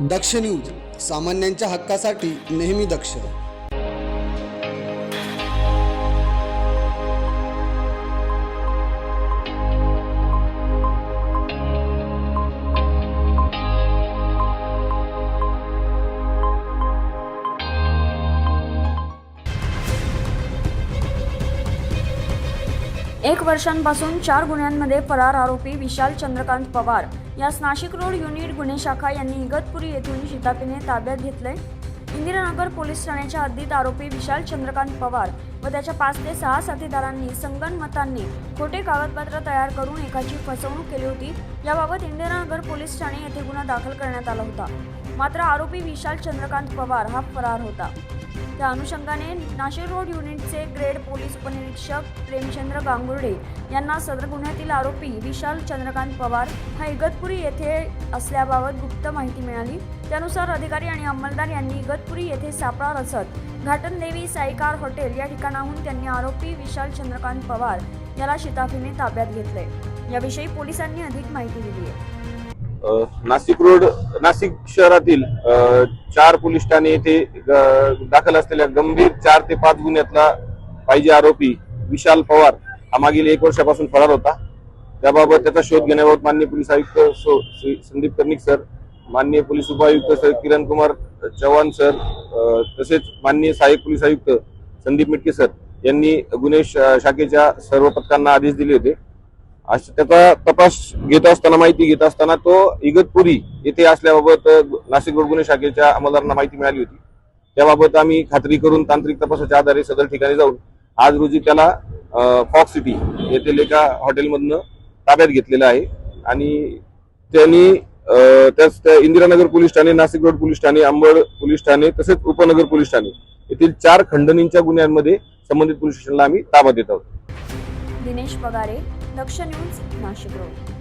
दक्ष news सामान्यांच्या हक्कासाठी नेहमी दक्ष. एक वर्षांपासून चार गुन्ह्यांमध्ये फरार आरोपी विशाल चंद्रकांत पवार यास नाशिक रोड युनिट गुन्हे शाखा यांनी इगतपुरी येथून शितापीने ताब्यात घेतलंय. इंदिरानगर पोलीस ठाण्याच्या हद्दीत आरोपी विशाल चंद्रकांत पवार व त्याच्या पाच ते सहा साथीदारांनी संगणमतांनी खोटे कागदपत्र तयार करून एकाची फसवणूक केली होती. याबाबत इंदिरानगर पोलीस ठाणे येथे गुन्हा दाखल करण्यात आला होता. मात्र आरोपी विशाल चंद्रकांत पवार हा फरार होता. त्या अनुषंगाने नाशिक रोड युनिटचे ग्रेड पोलीस उपनिरीक्षक प्रेमचंद्र गांगुर्डे यांना सदर गुन्ह्यातील आरोपी विशाल चंद्रकांत पवार हा इगतपुरी येथे असल्याबाबत गुप्त माहिती मिळाली. त्यानुसार अधिकारी आणि अंमलदार यांनी इगतपुरी येथे सापळा रचत घाटनदेवी साईकार हॉटेल या ठिकाणाहून त्यांनी आरोपी विशाल चंद्रकांत पवार याला शिताफीने ताब्यात घेतले. याविषयी पोलिसांनी अधिक माहिती दिली आहे. नाशिक रोड नाशिक शहरातील चार पोलीस ठाणे येथे दाखल असलेल्या गंभीर चार ते पाच गुन्ह्यातला पाहिजे आरोपी विशाल पवार हा मागील एक वर्षापासून फरार होता. त्याबाबत त्याचा शोध घेण्याबाबत माननीय पोलीस आयुक्त संदीप कर्णिक सर माननीय पोलीस उपायुक्त सर किरण कुमार चव्हाण सर तसेच माननीय सहाय्यक पोलीस आयुक्त संदीप मिटके सर यांनी गुन्हे शा- शाखेच्या सर्व पथकांना आदेश दिले होते. अशी त्याचा तपास घेत असताना माहिती घेत असताना तो इगतपुरी येथे असल्याबाबत नाशिक रोड गुन्हे शाखेच्या अंमलदारांना माहिती मिळाली होती. त्याबाबत आम्ही खात्री करून तांत्रिक तपासाच्या आधारे सदर ठिकाणी जाऊन आज रोजी त्याला फॉक्स सिटी येथील एका हॉटेलमधनं ताब्यात घेतलेलं आहे. आणि त्यांनी त्याच त्या इंदिरानगर पोलीस ठाणे नाशिक रोड पोलीस ठाणे अंबड पोलीस ठाणे तसेच उपनगर पोलीस ठाणे येथील चार खंडणींच्या गुन्ह्यांमध्ये संबंधित पोलीस स्टेशनला आम्ही ताबा देत आहोत. Dinesh Pagare Daksh news Nashik road